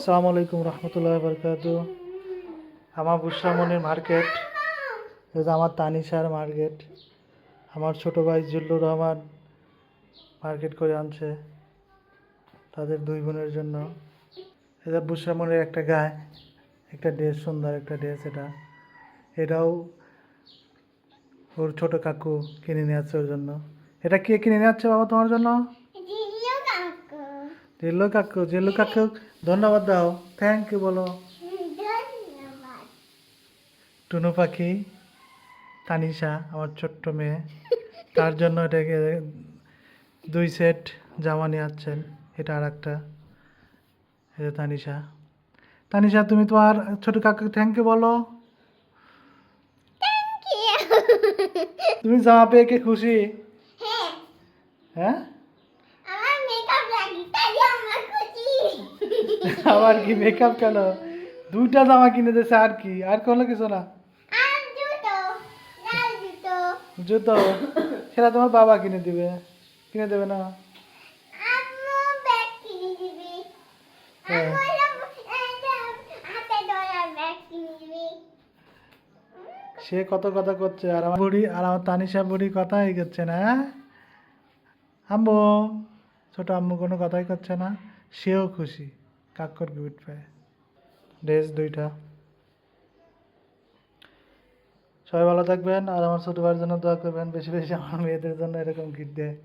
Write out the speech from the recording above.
আসসালামু আলাইকুম রহমতুল্লাহ বরকাত আমার বুসরামনির মার্কেট আমার তানিশার মার্কেট। আমার ছোট ভাই জুল্লুর রহমান মার্কেট করে আনছে তাদের দুই বোনের জন্য। এটা বুসরামনির একটা গায়ে, একটা ড্রেস, সুন্দর একটা ড্রেস এটা। এটাও ওর ছোট কাকু কিনে নিয়ে যাচ্ছে ওর জন্য। এটা কে কিনে নিয়ে যাচ্ছে বাবা তোমার জন্য? জিল্লু কাকু জিল্লু কাকু ধন্যবাদ দাও। থ্যাংক ইউ বলো। টুনু পাখি তানিশা আমার ছোট্ট মেয়ে তার জন্য এটাকে দুই সেট জামা নিয়ে আসছেন। এটা আর একটা এটা তানিশা। তানিশা তুমি তোমার ছোট কাকু থ্যাংক ইউ বলো। তুমি জামা পেয়ে কি খুশি? হ্যাঁ হ্যাঁ আমার মেকআপ লাগি তাই আমার খুশি আবার কি মেকআপ কেন? দুইটা জামা কিনে দিয়েছে আর কি? আর কোনো কিছু না? জুতো সেটা তোমার বাবা কিনে দিবে। কিনে দেবে না? হ্যাঁ। সে কত কথা করছে আর আমার বুড়ি আর আমার তানিশা বুড়ি কথাই করছে না হ্যাঁ? আম্মু ছোট আম্মু কোনো কথাই করছে না সেও খুশি। কাক্কর গিফট পায়। ড্রেস দুইটা। সবাই ভালো থাকবেন, আর আমার ছোট ভাইয়ের জন্য দোয়া করবেন, বেশি বেশি আমার মেয়েদের জন্য এরকম গিফট দেয়।